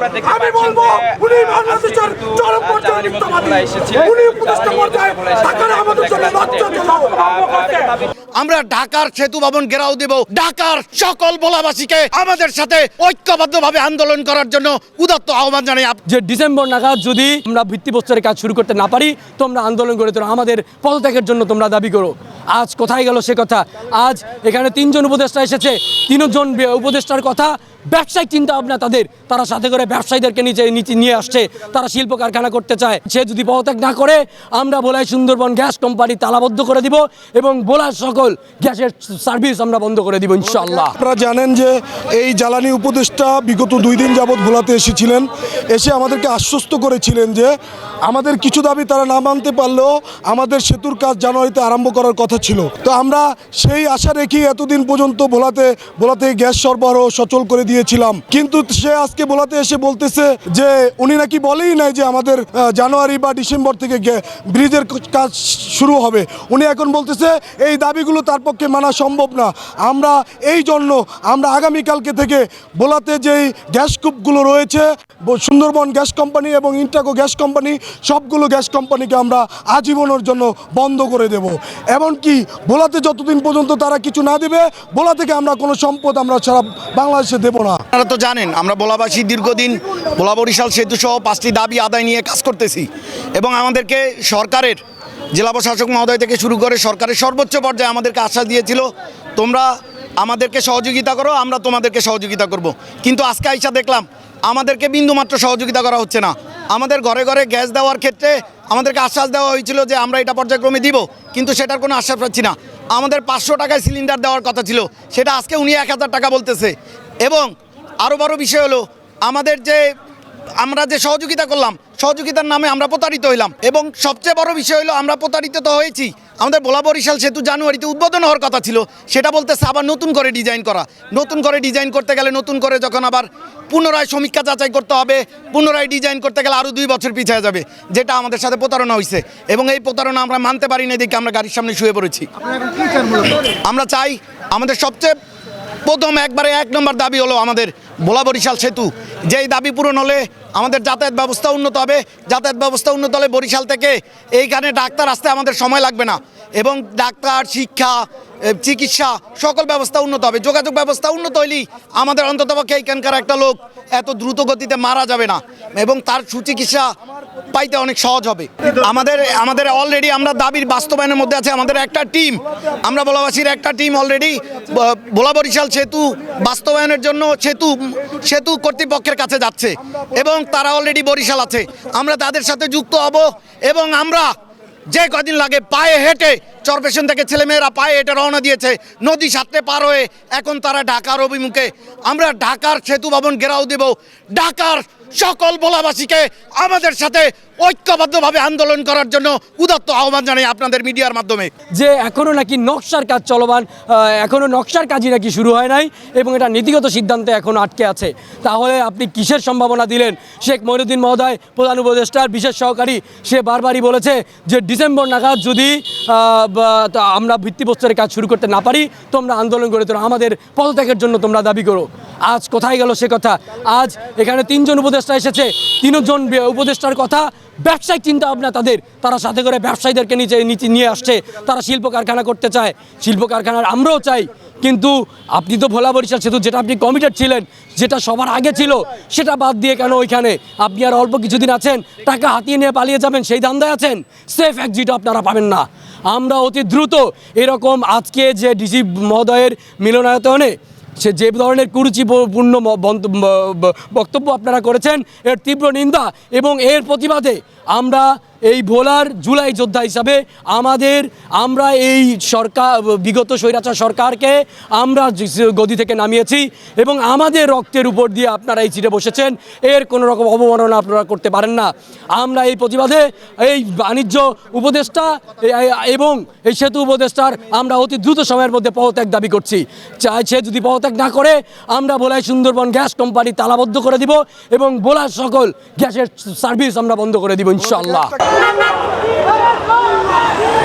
দেয় নাই। আমি বলব উনি বাংলাদেশের চরম পর্যায়ে মিথ্যাবাদী উনি উপদেষ্টা পর্যায়ে টাকার আমাদের জন্য লজ্জাজনক আমরা ঢাকার সেতু ভবন ঘেরাও দেব। ঢাকার সকল ভোলাবাসীকে আমাদের সাথে ঐক্যবদ্ধভাবে আন্দোলন করার জন্য উদাত্ত আহ্বান জানাই যে ডিসেম্বর নাগাদ যদি আমরা ভিত্তিপ্রস্তরের কাজ শুরু করতে না পারি তোমরা আন্দোলন করে তোমরা আমাদের পদত্যাগের জন্য তোমরা দাবি করো। আজ কোথায় গেল সে কথা? আজ এখানে তিনজন উপদেষ্টা এসেছে। তিনজন উপদেষ্টার কথা ব্যবসায়িক চিন্তা ভাবনা তাদের। তারা সাথে করে ব্যবসায়ীদেরকে নিচে নিচে নিয়ে আসছে, তারা শিল্প কারখানা করতে চায়। সে যদি পদত্যাগ না করে, আমরা বলাই সুন্দরবন গ্যাস কোম্পানি তালাবদ্ধ করে দিব এবং বোলার সকল গ্যাসের সার্ভিস আমরা বন্ধ করে দিব ইনশাল্লাহ আপনারা জানেন যে এই জ্বালানি উপদেষ্টা বিগত দুই দিন যাবৎ ভোলাতে এসেছিলেন, এসে আমাদেরকে আশ্বস্ত করেছিলেন যে আমাদের কিছু দাবি তারা না মানতে পারলেও আমাদের সেতুর কাজ জানুয়ারিতে আরম্ভ করার কথা ছিল। তো আমরা সেই আশা রেখেই এতদিন পর্যন্ত ভোলাতে ভোলাতে গ্যাস সরবরাহ সচল করে দিয়েছিলাম কিন্তু সে আজকে ভোলাতে এসে বলতেছে যে, উনি নাকি বলেই নাই যে আমাদের জানুয়ারি বা ডিসেম্বর থেকে ব্রিজের কাজ শুরু হবে। উনি এখন বলতেছে, এই দাবিগুলো তার পক্ষে মানা সম্ভব না। আমরা এই জন্য, আমরা আগামীকালকে থেকে ভোলাতে যেই গ্যাস কূপগুলো রয়েছে সুন্দরবন গ্যাস কোম্পানি এবং ইন্টাকো গ্যাস কোম্পানি, সবগুলো গ্যাস কোম্পানিকে আমরা আজীবনের জন্য বন্ধ করে দেব। এমনকি ভোলাতে যতদিন পর্যন্ত তারা কিছু না দেবে ভোলা থেকে আমরা কোনো সম্পদ আমরা সারা বাংলাদেশে দেব না। আপনারা তো জানেন, আমরা বোলাবাসী দীর্ঘদিন বোলা বরিশাল সেতু সহ পাঁচটি দাবি আদায় নিয়ে কাজ করতেছি এবং আমাদেরকে সরকারের, জেলা প্রশাসক মহোদয় থেকে শুরু করে সরকারের সর্বোচ্চ পর্যায়ে আমাদেরকে আশ্বাস দিয়েছিল, তোমরা আমাদেরকে সহযোগিতা করো, আমরা তোমাদেরকে সহযোগিতা করব। কিন্তু আজকে আইসা দেখলাম, আমাদেরকে বিন্দুমাত্র সহযোগিতা করা হচ্ছে না। আমাদের ঘরে ঘরে গ্যাস দেওয়ার ক্ষেত্রে আমাদেরকে আশ্বাস দেওয়া হয়েছিল যে আমরা এটা পর্যায়ক্রমে দিব, কিন্তু সেটার কোনো আশ্বাস পাচ্ছি না। আমাদের পাঁচশো টাকায় সিলিন্ডার দেওয়ার কথা ছিল, সেটা আজকে উনি এক হাজার টাকা বলতেছে। এবং আরও বড় বিষয় হলো আমাদের যে আমরা যে সহযোগিতা করলাম সহযোগিতার নামে আমরা প্রতারিত হইলাম। এবং সবচেয়ে বড় বিষয় হলো আমরা প্রতারিত তো হয়েছি। আমাদের ভোলা বরিশাল সেতু জানুয়ারিতে উদ্বোধন হওয়ার কথা ছিল। সেটা বলতেছে আবার নতুন করে ডিজাইন করা। নতুন করে ডিজাইন করতে গেলে নতুন করে যখন আবার পুনরায় সমীক্ষা যাচাই করতে হবে পুনরায় ডিজাইন করতে গেলে আরও দুই বছর পিছিয়ে যাবে যেটা আমাদের সাথে প্রতারণা হয়েছে এবং এই প্রতারণা আমরা মানতে পারি না দেখে আমরা গাড়ির সামনে শুয়ে পড়েছি। আমরা চাই আমাদের সবচেয়ে প্রথম একবারে এক নম্বর দাবি হলো আমাদের ভোলা বরিশাল সেতু। যেই দাবি পূরণ হলে আমাদের যাতায়াত ব্যবস্থা উন্নত হবে। যাতায়াত ব্যবস্থা উন্নত হলে বরিশাল থেকে এইখানে ডাক্তার আসতে আমাদের সময় লাগবে না। এবং ডাক্তার, শিক্ষা চিকিৎসা, সকল ব্যবস্থা উন্নত হবে। যোগাযোগ ব্যবস্থা উন্নত হইলেই আমাদের অন্ততপক্ষে এইখানকার একটা লোক এত দ্রুত গতিতে মারা যাবে না এবং তার সুচিকিৎসা পাইতে অনেক সহজ হবে। আমাদের আমাদের অলরেডি আমরা দাবির বাস্তবায়নের মধ্যে আছে। আমাদের একটা টিম আমরা ভোলাবাসীর একটা টিম অলরেডি ভোলা বরিশাল সেতু বাস্তবায়নের জন্য সেতু সেতু কর্তৃপক্ষের কাছে যাচ্ছে এবং তারা অলরেডি বরিশাল আছে। আমরা তাদের সাথে যুক্ত হব এবং আমরা যে কদিন লাগে পায়ে হেঁটে চরপেশন থেকে ছেলেমেয়েরা পায়ে হেঁটে রওনা দিয়েছে। নদী সাঁতরে পার হয়ে এখন তারা ঢাকার অভিমুখে। আমরা ঢাকার সেতু ভবন ঘেরাও দেব। ঢাকার সকল ভোলাবাসীকে আমাদের সাথে ঐক্যবদ্ধভাবে আন্দোলন করার জন্য উদাত্ত আহ্বান জানাই আপনাদের মিডিয়ার মাধ্যমে। যে এখনও নাকি নকশার কাজ চলমান এখনও নকশার কাজই নাকি শুরু হয় নাই এবং এটা নীতিগত সিদ্ধান্তে এখনও আটকে আছে। তাহলে আপনি কিসের সম্ভাবনা দিলেন? শেখ মহিনুদ্দিন মহোদয়, প্রধান উপদেষ্টার বিশেষ সহকারী, সে বারবারই বলেছে যে ডিসেম্বর নাগাদ যদি আমরা ভিত্তিপ্রস্তরের কাজ শুরু করতে না পারি, তোমরা আন্দোলন করে তোমরা আমাদের পদত্যাগের জন্য তোমরা দাবি করো। আজ কোথায় গেল সে কথা? আজ এখানে তিনজন উপদেষ্টা এসেছে, তিনজন উপদেষ্টার কথা, ব্যবসায়িক চিন্তা ভাবনা তাদের। তারা সাথে করে ব্যবসায়ীদেরকে নিচে নিচে নিয়ে আসছে, তারা শিল্প কারখানা করতে চায়। শিল্প কারখানার আমরাও চাই, কিন্তু আপনি তো ভোলা বরিশাল সেতু, যেটা আপনি কমিটেড ছিলেন, যেটা সবার আগে ছিল, সেটা বাদ দিয়ে কেন ওইখানে? আপনি আর অল্প কিছুদিন আছেন, টাকা হাতিয়ে নিয়ে পালিয়ে যাবেন, সেই ধান্দায় আছেন? সেফ এক্সিট আপনারা পাবেন না। আমরা অতি দ্রুত এরকম আজকে যে ডিসি মহোদয়ের মিলনায়তনে সে যে ধরনের কুরুচিপূর্ণ বক্তব্য আপনারা করেছেন এর তীব্র নিন্দা এবং এর প্রতিবাদে আমরা এই ভোলার জুলাই যোদ্ধা হিসাবে আমাদের, আমরা এই সরকার বিগত স্বৈরাচার সরকারকে আমরা গদি থেকে নামিয়েছি এবং আমাদের রক্তের উপর দিয়ে আপনারা এই সিটে বসেছেন। এর কোনো রকম অবমাননা আপনারা করতে পারেন না। আমরা এই প্রতিবাদে এই বাণিজ্য উপদেষ্টা এবং এই সেতু উপদেষ্টার আমরা অতি দ্রুত সময়ের মধ্যে পদত্যাগ দাবি করছি। চাই সে যদি পদত্যাগ না করে, আমরা বলাই সুন্দরবন গ্যাস কোম্পানি তালাবদ্ধ করে দিব এবং বোলার সকল গ্যাসের সার্ভিস আমরা বন্ধ করে দিব Thank you.